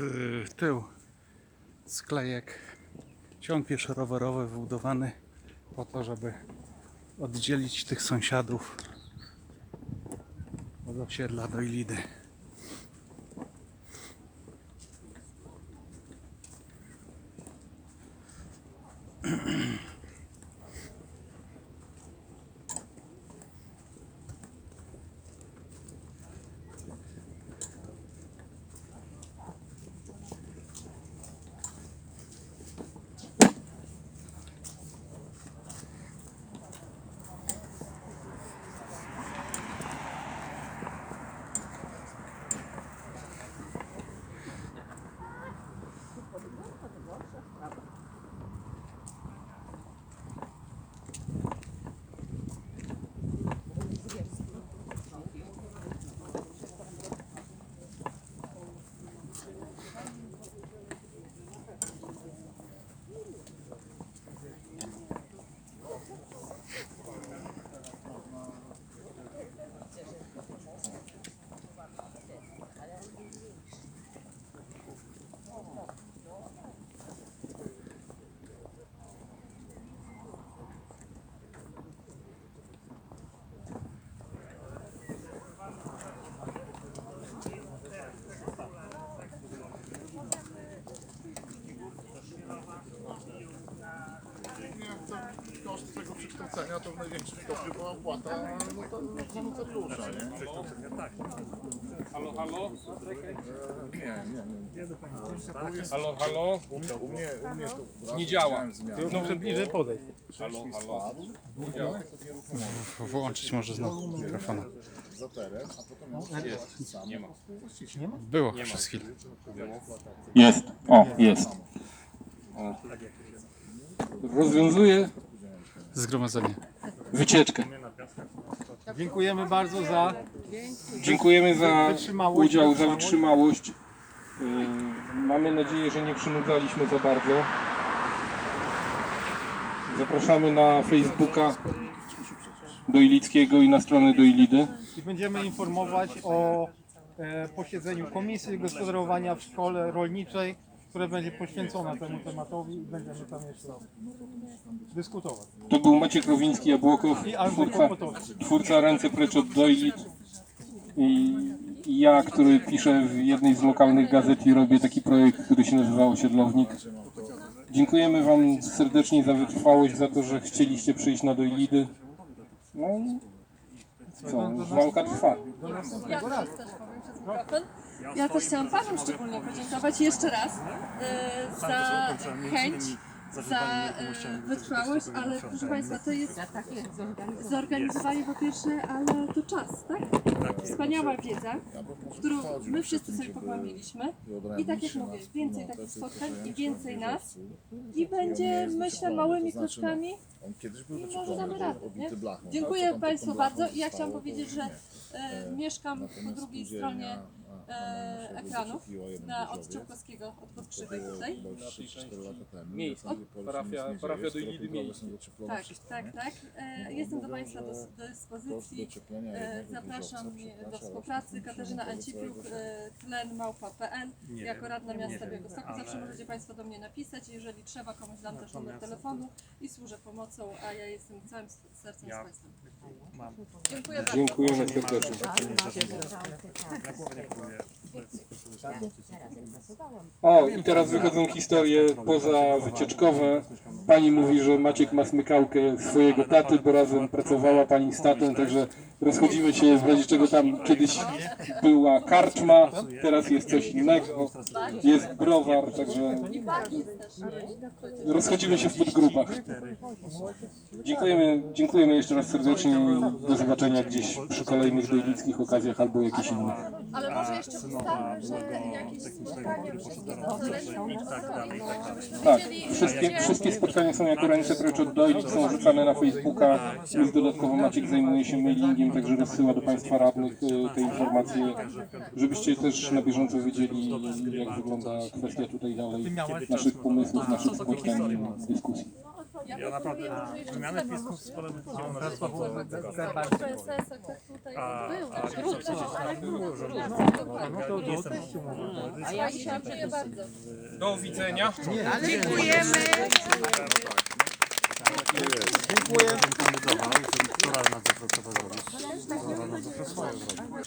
y, tył sklejek. Ciąg pieszo-rowerowy wybudowany po to, żeby oddzielić tych sąsiadów od osiedla do Ilidy. Przekształcenia to w największym stopniu była opłata nota- za notariusza, nie? Halo, halo? Nie, nie, nie. Halo, halo? u mnie, u mnie, u mnie to Nie działa. No muszę bliżej podejść. Halo, Halo. Nie działa. Wyłączyć może znowu mikrofona. Za teren, a potem jest. Sam. Nie ma. Właściciel. Było przez chwilę. Jest. O, jest. O. Rozwiązuję Zgromadzenie. wycieczkę. Dziękujemy bardzo za Dziękujemy za Wytrzymałość, udział, za wytrzymałość. Yy, Mamy nadzieję, że nie przynudzaliśmy za bardzo. Zapraszamy na Facebooka do Ilickiego i na stronę do Ilidy. i będziemy informować o e, posiedzeniu Komisji Gospodarowania w Szkole Rolniczej, które będzie poświęcone temu tematowi i będziemy tam jeszcze dyskutować. To był Maciek Rowiński Jabłokow, I twórca, Kłopotowski. twórca Ręce Precz od Doilit. I i ja, który piszę w jednej z lokalnych gazet i robię taki projekt, który się nazywa Osiedlownik. Dziękujemy Wam serdecznie za wytrwałość, za to, że chcieliście przyjść na Doilidy. No i co, walka trwa. Ja też też powiem przez mikrofon. Ja też chciałam Panom szczególnie podziękować jeszcze raz e, za chęć, za e, wytrwałość, ale proszę Państwa, to jest zorganizowanie po pierwsze, ale to czas, tak? Wspaniała wiedza, którą my wszyscy sobie pogłębiliśmy i tak jak mówię, więcej takich spotkań i więcej nas i będzie, myślę, małymi kroczkami i może damy radę, nie? Dziękuję Państwu bardzo i ja chciałam powiedzieć, że e, mieszkam po drugiej stronie e, ekranów, na od Czopkowskiego, od Podkrzywej tutaj. chyba już 3-4 lata temu. Miejsce. Do tej pory się Parafia- parafia do Ilidy doczepione, Tak, tak, tak. E, No, jestem do Państwa do, do dyspozycji. E, Zapraszam do współpracy. Katarzyna Ancipiuk, e, tlenmałpa.pl. Jako radna miasta Białegostoku zawsze możecie Państwo do mnie napisać. Jeżeli trzeba, komuś dam też numer telefonu i służę pomocą, a ja jestem całym sercem z Państwem. Dziękuję bardzo. Dziękujemy serdecznie. O, i teraz wychodzą historie pozawycieczkowe. Pani mówi, że Maciek ma smykałkę swojego taty, bo razem pracowała pani z tatą, także rozchodzimy się w razie czego tam kiedyś była karczma, teraz jest coś innego, jest browar, także rozchodzimy się w podgrupach. Dziękujemy, dziękujemy jeszcze raz serdecznie i do zobaczenia gdzieś przy kolejnych dojlickich okazjach albo jakichś innych. Ale może jeszcze ustalmy, że jakieś spotkania wszystkie Tak, wszystkie, wszystkie spotkania są jako ręce precz od dojlic, są rzucane na Facebooka, plus dodatkowo Maciek zajmuje się mailingiem, także rozsyła do Państwa radnych e, te informacje, żebyście też na bieżąco wiedzieli jak wygląda kwestia tutaj dalej naszych pomysłów, naszych spotkań, dyskusji. Ja naprawdę wymianę pisków z panem widziałem na A, nie jestem A ja dzisiaj dziękuję. Do widzenia. Dziękujemy. Dziękuję. Dziękuję. Dziękuję.